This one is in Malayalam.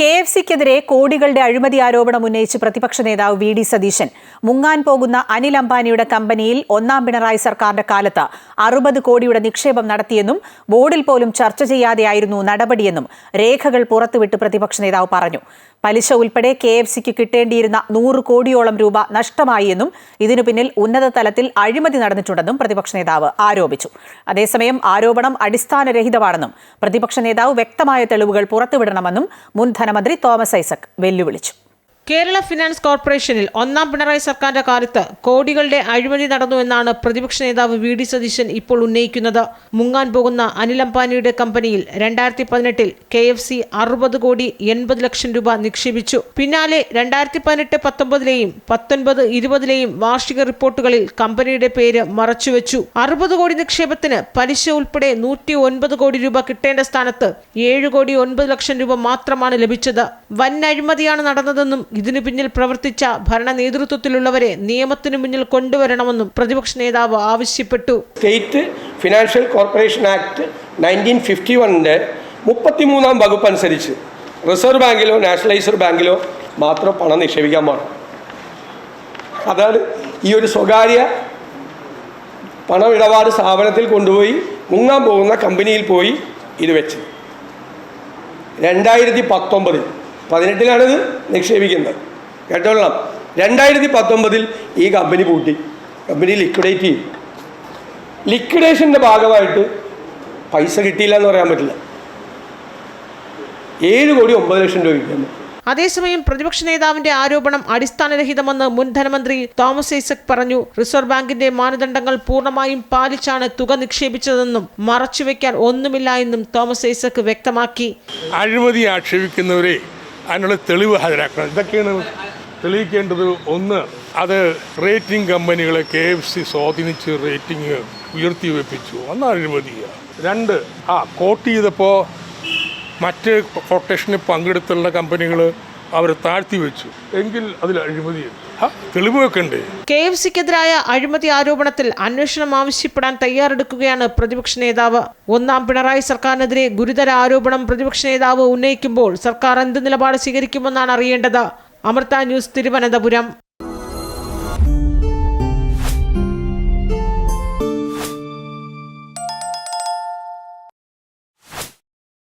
കെ എഫ് സിക്കെതിരെ കോടികളുടെ അഴിമതി ആരോപണം ഉന്നയിച്ച് പ്രതിപക്ഷ നേതാവ് വി ഡി സതീശൻ. മുങ്ങാൻ പോകുന്ന അനിൽ അംബാനിയുടെ കമ്പനിയിൽ ഒന്നാം പിണറായി സർക്കാരിന്റെ കാലത്ത് അറുപത് കോടിയുടെ നിക്ഷേപം നടത്തിയെന്നും ബോർഡിൽ പോലും ചർച്ച ചെയ്യാതെയായിരുന്നു നടപടിയെന്നും രേഖകൾ പുറത്തുവിട്ട് പ്രതിപക്ഷ നേതാവ് പറഞ്ഞു. പലിശ ഉൾപ്പെടെ കെ എഫ് സിക്ക് കിട്ടേണ്ടിയിരുന്ന നൂറ് കോടിയോളം രൂപ നഷ്ടമായി എന്നും ഇതിനു പിന്നിൽ ഉന്നത തലത്തിൽ അഴിമതി നടന്നിട്ടുണ്ടെന്നും പ്രതിപക്ഷ നേതാവ് ആരോപിച്ചു. അതേസമയം ആരോപണം അടിസ്ഥാനരഹിതമാണെന്നും പ്രതിപക്ഷ നേതാവ് വ്യക്തമായ തെളിവുകൾ പുറത്തുവിടണമെന്നും മുൻ ധനമന്ത്രി തോമസ് ഐസക് വെല്ലുവിളിച്ചു. കേരള ഫിനാൻസ് കോർപ്പറേഷനിൽ ഒന്നാം പിണറായി സർക്കാരിന്റെ കാലത്ത് കോടികളുടെ അഴിമതി നടന്നു എന്നാണ് പ്രതിപക്ഷ നേതാവ് വി ഡി സതീശൻ ഇപ്പോൾ ഉന്നയിക്കുന്നത്. മുങ്ങാൻ പോകുന്ന അനിൽ അംബാനിയുടെ കമ്പനിയിൽ രണ്ടായിരത്തി പതിനെട്ടിൽ കെ എഫ് സി അറുപത് കോടി എൺപത് ലക്ഷം രൂപ നിക്ഷേപിച്ചു. പിന്നാലെ രണ്ടായിരത്തി പതിനെട്ട് പത്തൊമ്പതിലെയും പത്തൊൻപത് ഇരുപതിലെയും വാർഷിക റിപ്പോർട്ടുകളിൽ കമ്പനിയുടെ പേര് മറച്ചുവെച്ചു. അറുപത് കോടി നിക്ഷേപത്തിന് പലിശ ഉൾപ്പെടെ നൂറ്റി ഒൻപത് കോടി രൂപ കിട്ടേണ്ട സ്ഥാനത്ത് ഏഴ് കോടി ഒൻപത് ലക്ഷം രൂപ മാത്രമാണ് ലഭിച്ചത്. വൻ അഴിമതിയാണ് നടന്നതെന്നും ഇതിനു പിന്നിൽ പ്രവർത്തിച്ച ഭരണ നേതൃത്വത്തിലുള്ളവരെ നിയമത്തിനു മുന്നിൽ കൊണ്ടുവരണമെന്നും പ്രതിപക്ഷ നേതാവ് ആവശ്യപ്പെട്ടു. State financial corporation act nineteen fifty വണ്ണിന്റെ മുപ്പത്തിമൂന്നാം വകുപ്പ് അനുസരിച്ച് റിസർവ് ബാങ്കിലോ നാഷണലൈസ്ഡ് ബാങ്കിലോ മാത്രം പണം നിക്ഷേപിക്കാൻ പാടും. അതായത് ഈ ഒരു സ്വകാര്യ പണമിടപാട് സ്ഥാപനത്തിൽ കൊണ്ടുപോയി മുങ്ങാൻ പോകുന്ന കമ്പനിയിൽ പോയി ഇത് വെച്ച്. രണ്ടായിരത്തി പത്തൊമ്പതിൽ പതിനെട്ടിലാണിത് നിക്ഷേപിക്കുന്നത്. കേട്ടോളാം രണ്ടായിരത്തി പത്തൊമ്പതിൽ ഈ കമ്പനി പൂട്ടി. കമ്പനി ലിക്വിഡേറ്റ് ചെയ്തു. ലിക്വിഡേഷന്റെ ഭാഗമായിട്ട് പൈസ കിട്ടിയില്ല എന്ന് പറയാൻ പറ്റില്ല. ഏഴ് കോടി ഒമ്പത് ലക്ഷം രൂപ കിട്ടിയെന്ന് അതേസമയം പ്രതിപക്ഷ നേതാവിന്റെ ആരോപണം അടിസ്ഥാനരഹിതമെന്ന് മുൻ ധനമന്ത്രി തോമസ് ഐസക് പറഞ്ഞു. റിസർവ് ബാങ്കിന്റെ മാനദണ്ഡങ്ങൾ പൂർണമായും പാലിച്ചാണ് തുക നിക്ഷേപിച്ചതെന്നും മറച്ചുവെക്കാൻ ഒന്നുമില്ല എന്നും തോമസ് ഐസക് വ്യക്തമാക്കി. അഴിമതി ആക്ഷേപിക്കുന്നവരെ അതിനുള്ള തെളിവ് ഹാജരാക്കണം. ഇതൊക്കെയാണ് തെളിയിക്കേണ്ടത്. ഒന്ന് അത് റേറ്റിംഗ് കമ്പനികളെ കെ എഫ് സി സ്വാധീനിച്ച് റേറ്റിംഗ് ഉയർത്തി വെപ്പിച്ചു. ഒന്ന് അനുമതിയ രണ്ട് ആ കോട്ട് ചെയ്തപ്പോൾ മറ്റ് കൊട്ടേഷനിൽ പങ്കെടുത്തുള്ള കമ്പനികൾ അവർ താഴ്ത്തി വെച്ചു. എങ്കിൽ അതിൽ അഴിമതി ആ തെളിവ് വെക്കണ്ടേ കെ എഫ് സിക്കെതിരായ അഴിമതി ആരോപണത്തിൽ അന്വേഷണം ആവശ്യപ്പെടാൻ തയ്യാറെടുക്കുകയാണ് പ്രതിപക്ഷ നേതാവ്. ഒന്നാം പിണറായി സർക്കാരിനെതിരെ ഗുരുതര ആരോപണം പ്രതിപക്ഷ നേതാവ് ഉന്നയിക്കുമ്പോൾ സർക്കാർ എന്ത് നിലപാട് സ്വീകരിക്കുമെന്നാണ് അറിയേണ്ടത്. അമൃത ന്യൂസ് തിരുവനന്തപുരം.